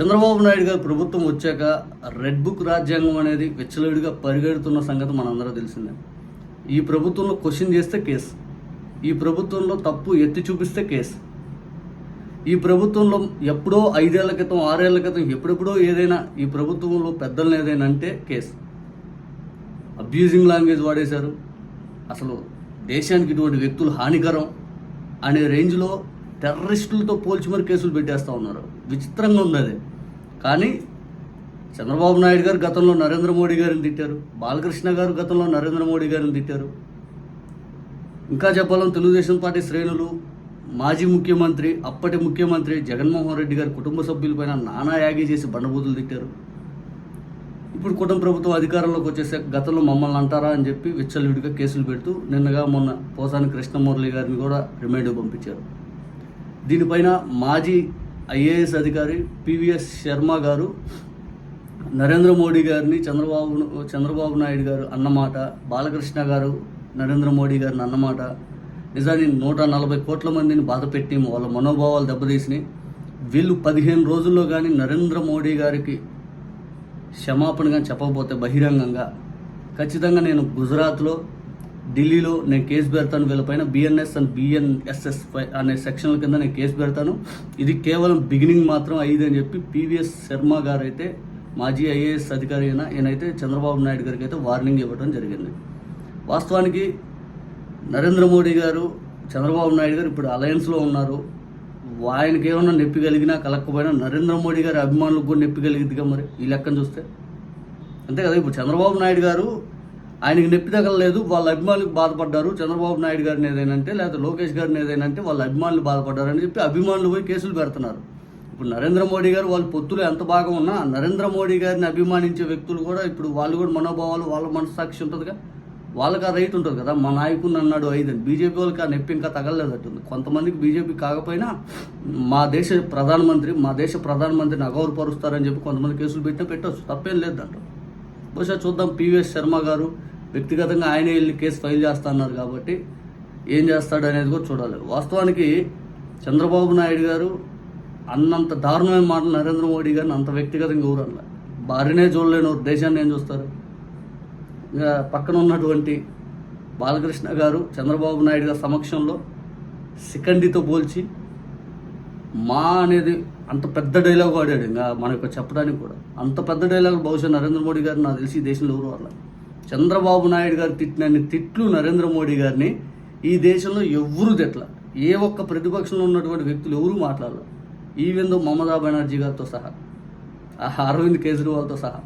చంద్రబాబు నాయుడు గారు ప్రభుత్వం వచ్చాక రెడ్ బుక్ రాజ్యాంగం అనేది విచ్చలవిడిగా పరిగెడుతున్న సంగతి మనందరూ తెలిసిందే. ఈ ప్రభుత్వంలో క్వశ్చన్ చేస్తే కేసు. ఈ ప్రభుత్వంలో తప్పు ఎత్తి చూపిస్తే కేసు. ఈ ప్రభుత్వంలో ఎప్పుడో ఐదేళ్ళ క్రితం ఆరేళ్ళ క్రితం ఎప్పుడెప్పుడో ఏదైనా ఈ ప్రభుత్వంలో పెద్దలను ఏదైనా అంటే కేసు. Abusing language వాడేశారు. అసలు దేశానికి ఇటువంటి వ్యక్తులు హానికరం అనే రేంజ్లో టెర్రరిస్టులతో పోల్చి మరి కేసులు పెట్టేస్తూ ఉన్నారు. విచిత్రంగా ఉంది అది కానీ చంద్రబాబు నాయుడు గారు గతంలో నరేంద్ర మోడీ గారిని తిట్టారు. బాలకృష్ణ గారు గతంలో నరేంద్ర మోడీ గారిని తిట్టారు. ఇంకా చెప్పాలని తెలుగుదేశం పార్టీ శ్రేణులు మాజీ ముఖ్యమంత్రి అప్పటి ముఖ్యమంత్రి జగన్మోహన్ రెడ్డి గారి కుటుంబ సభ్యులపైన నానా యాగి చేసి బండబూతులు తిట్టారు. ఇప్పుడు కుటుంబ ప్రభుత్వం అధికారంలోకి వచ్చేసే గతంలో మమ్మల్ని అంటారా అని చెప్పి విచ్చలవిడిగా కేసులు పెడుతూ నిన్నగా మొన్న పోసాని కృష్ణమురళి గారిని కూడా రిమైండ్ పంపించారు. దీనిపైన మాజీ ఐఏఎస్ అధికారి పివిఎస్ శర్మ గారు నరేంద్ర మోడీ గారిని చంద్రబాబు చంద్రబాబు నాయుడు గారు అన్నమాట బాలకృష్ణ గారు నరేంద్ర మోడీ గారిని అన్నమాట. నిజాన్ని నూట నలభై కోట్ల మందిని బాధపెట్టి వాళ్ళ మనోభావాలు దెబ్బతీసినాయి. వీళ్ళు పదిహేను రోజుల్లో కానీ నరేంద్ర మోడీ గారికి క్షమాపణగా చెప్పకపోతే బహిరంగంగా ఖచ్చితంగా నేను గుజరాత్లో ఢిల్లీలో నేను కేసు పెడతాను వీళ్ళపైన బిఎన్ఎస్ అండ్ బిఎన్ఎస్ఎస్ అనే సెక్షన్ల కింద నేను కేసు పెడతాను. ఇది కేవలం బిగినింగ్ మాత్రం అయ్యింది అని చెప్పి పివిఎస్ శర్మ గారు అయితే మాజీ ఐఏఎస్ అధికారి అయిన ఈయనైతే చంద్రబాబు నాయుడు గారికి అయితే వార్నింగ్ ఇవ్వడం జరిగింది. వాస్తవానికి నరేంద్ర మోడీ గారు చంద్రబాబు నాయుడు గారు ఇప్పుడు అలయన్స్లో ఉన్నారు. ఆయనకి ఏమన్నా నొప్పి కలిగినా కలగకపోయినా నరేంద్ర మోడీ గారి అభిమానులకు కూడా నొప్పి కలిగిద్దిగా మరి ఈ లెక్కను చూస్తే. అంతే కదా ఇప్పుడు చంద్రబాబు నాయుడు గారు ఆయనకి నొప్పి తగలలేదు వాళ్ళ అభిమానులకు బాధపడ్డారు. చంద్రబాబు నాయుడు గారిని ఏదైనంటే లేకపోతే లోకేష్ గారిని ఏదైనంటే వాళ్ళ అభిమానులు బాధపడ్డారు అని చెప్పి అభిమానులు పోయి కేసులు పెడుతున్నారు. ఇప్పుడు నరేంద్ర మోడీ గారు వాళ్ళ పొత్తులు ఎంత బాగా ఉన్నా నరేంద్ర మోడీ గారిని అభిమానించే వ్యక్తులు కూడా ఇప్పుడు వాళ్ళు కూడా మనోభావాలు వాళ్ళ మనస్సాక్షి ఉంటుందిగా. వాళ్ళకి ఆ రైట్ ఉంటుంది కదా. మా నాయకుని అన్నాడు ఐదని బీజేపీ వాళ్ళకి ఆ నొప్పి ఇంకా తగలలేదట్టుంది. కొంతమందికి బీజేపీ కాకపోయినా మా దేశ ప్రధానమంత్రి మా దేశ ప్రధానమంత్రిని అగౌరవపరుస్తారని చెప్పి కొంతమంది కేసులు పెట్టినా పెట్టవచ్చు తప్పేం లేదంట. బహుశా చూద్దాం పివిఎస్ శర్మ గారు వ్యక్తిగతంగా ఆయనే వెళ్ళి కేసు ఫైల్ చేస్తా అన్నారు కాబట్టి ఏం చేస్తాడు అనేది కూడా చూడాలి. వాస్తవానికి చంద్రబాబు నాయుడు గారు అన్నంత దారుణమైన మాటలు నరేంద్ర మోడీ గారిని అంత వ్యక్తిగతంగా ఊరల్ల భార్యనే చూడలేను దేశాన్ని ఏం చూస్తారు? ఇంకా పక్కన ఉన్నటువంటి బాలకృష్ణ గారు చంద్రబాబు నాయుడు గారి సమక్షంలో సికండితో పోల్చి మా అనేది అంత పెద్ద డైలాగ్ వాడాడు. ఇంకా మనకు చెప్పడానికి కూడా అంత పెద్ద డైలాగ్ బహుశా నరేంద్ర మోడీ గారు నాకు తెలిసి దేశంలో ఎవరు వాళ్ళ చంద్రబాబు నాయుడు గారు తిట్టినన్ని తిట్లు నరేంద్ర మోడీ గారిని ఈ దేశంలో ఎవరు తిట్ల ఏ ఒక్క ప్రతిపక్షంలో ఉన్నటువంటి వ్యక్తులు ఎవరూ మాట్లాడరు ఈవెన్ మమతా బెనర్జీ గారితో సహా అరవింద్ కేజ్రీవాల్తో సహా.